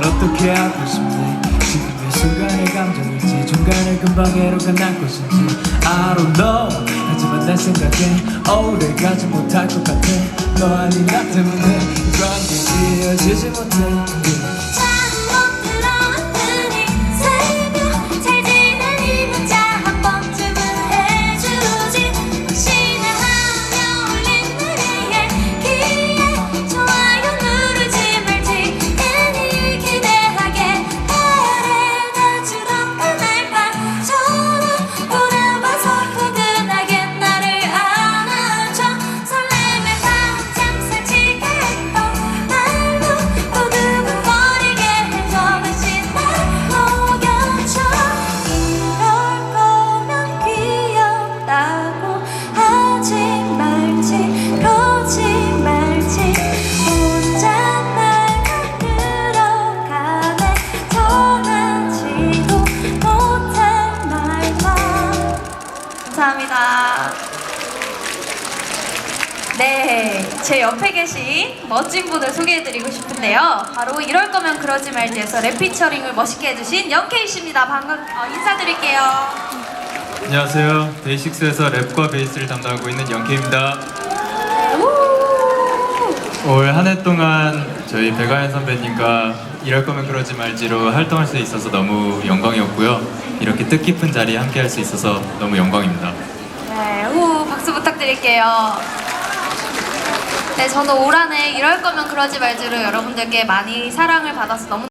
넌 어떻게 하고 싶니? 지금의 순간의 감정일지 중간에 금방 해로가 난 것인지. I don't know. 하지만 난 생각해. 오래 가지 못할 것 같아. 너 아닌 나 때문에 이 관계 지어지지 못해. 감사합니다 네, 제 옆에 계신 멋진 분을 소개해드리고 싶은데요. 바로 이럴 거면 그러지 말지에서 랩 피처링을 멋있게 해주신 영케이 씨입니다. 방금 어, 인사드릴게요. 안녕하세요. 데이식스에서 랩과 베이스를 담당하고 있는 영케입니다. 우! 올한 해 동안 저희 배가연 선배님과 이럴 거면 그러지 말지로 활동할 수 있어서 너무 영광이었고요. 이렇게 뜻깊은 자리에 함께 할 수 있어서 너무 영광입니다. 박수 부탁드릴게요. 네, 저도 올 한해 이럴 거면 그러지 말지로 여러분들께 많이 사랑을 받아서 너무